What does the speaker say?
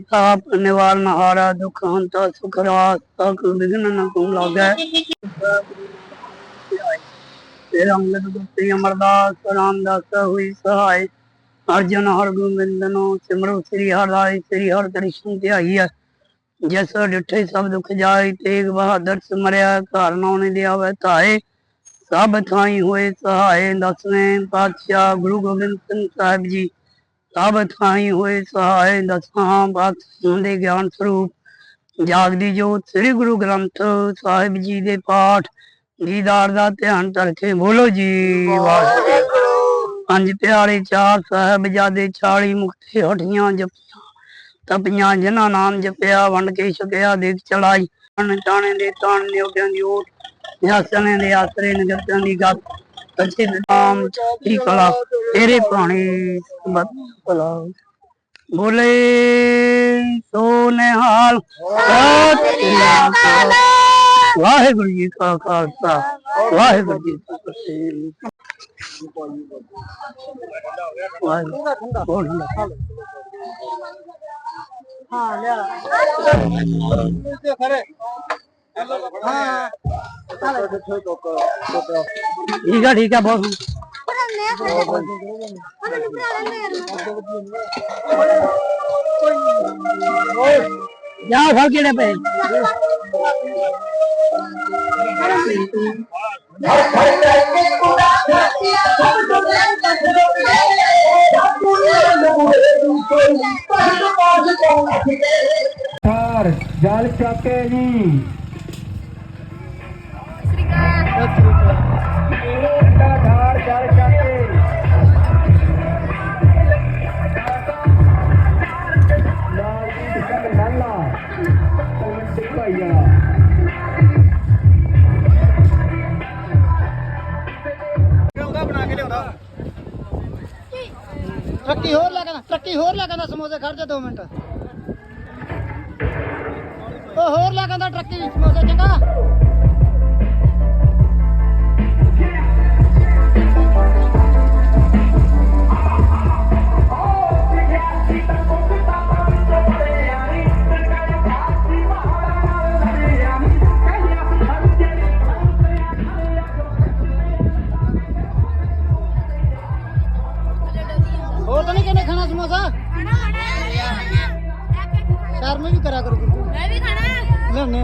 ਤਾਪ ਨਿਵਾਰਨ ਹਾਰਾ ਦੁਖ ਹੰਤਾ ਸੁਖ ਰਾਸ ਤਕ ਵਿਗਨ ਨ ਕੋ ਲਾਗੈ ਤੇਰਾ ਅੰਗਦ ਗੁਪਤੀ ਅਮਰਦਾਸ ਰਾਮਦਾਸ ਹੋਈ ਸਹਾਇ। ਅਰਜਨ ਹਰ ਗੋਬਿੰਦਨੋ ਸਿਮਰੋ, ਸ੍ਰੀ ਹਰਿ ਸ੍ਰੀ ਹਰਿ ਕ੍ਰਿਸ਼ਨ ਧਿਆਈ ਜਿਸ ਡਿਠੇ ਸਭ ਦੁਖ ਜਾਏ, ਤੇਗ ਬਹਾਦਰ ਸਿਮਰਿਆ, ਘਰ ਨਾਉ ਦੇ ਧਾਏ। ਸਭ ਥਾਈ ਹੋਏ ਸਹਾਏ, ਦਸਵੇਂ ਪਾਤਸ਼ਾਹ ਗੁਰੂ ਗੋਬਿੰਦ ਸਿੰਘ ਸਾਹਿਬ ਜੀ। ਸਭ ਥਾਈ ਹੋਏ ਸਹਾਏ ਦਸਾਂ ਪਾਤਸ਼ਾਹਾਂ ਦੇ ਗਿਆਨ ਸਰੂਪ। ਜਾਗਦੀ ਜੋਤ ਸ੍ਰੀ ਗੁਰੂ ਗ੍ਰੰਥ ਸਾਹਿਬ ਜੀ ਦੇ ਪਾਠ। ਦੀਦਾਰ ਦਾ ਧਿਆਨ ਧਰ ਕੇ ਬੋਲੋ ਜੀ, ਵਾਹਿਗੁਰੂ। ਪੰਜ ਪਿਆਰੇ ਚਾਰ ਸਾਹਿਬਜ਼ਾਦੇ 40 ਮੁਕਤੇ ਹਟੀਆਂ ਜਪੀਆਂ। ਤਪੀਆਂ ਜਿਨ੍ਹਾਂ ਨਾਮ ਜਪਿਆ, ਵੰਡ ਕੇ ਛਕਿਆ, ਦੇਖ ਚਲਾਈ ਅਣ ਟਾਣੇ ਦੇ ਤਾਣ ਨਿਉਟਿਆਂ ਦੀ ਓਟ, ਨਿਆਸਣੇ ਦੇ ਆਸਰੇ ਨਗਰਾਂ ਦੀ ਗੱਤ। ਸੱਚੇ ਨਾਮ ਦੀ ਕਲਾ ਤੇਰੇ ਪਾਣੀ ਬਤਲਾ ਬੋਲੇ ਸੋ ਨਿਹਾਲ ਸਤਿ ਸ੍ਰੀ ਅਕਾਲ ਵਾਹਿਗੁਰੂ ਜੀ ਕਾ ਖਾਲਸਾ ਵਾਹਿਗੁਰੂ ਜੀ ਕੀ ਫਤਿਹ ਵਾਹਿਗੁਰੂ ਹਾਂ ਲਿਆ ਹਾਂ ਠੀਕ ਆ ठीक है ठीक है। बहुत जाओ फल कीड़े पे। चार जाल चाके जी ਟਰੱਕੀ ਹੋਰ ਲੈ ਕੇ ਟਰੱਕੀ ਹੋਰ ਲੈ ਕੇ ਸਮੋਸੇ ਖੜ ਜਾ 2 ਮਿੰਟ। ਉਹ ਹੋਰ ਲੈ ਕੇ ਆਉਂਦਾ ਟਰੱਕੀ ਸਮੋਸੇ ਚੰਗਾ। ਸਮੋਸਾ ਸ਼ਰਮ ਵੀ ਕਰਿਆ ਕਰੋ ਮੈਂ ਵੀ ਖਾਣਾ। ਲੈਣੇ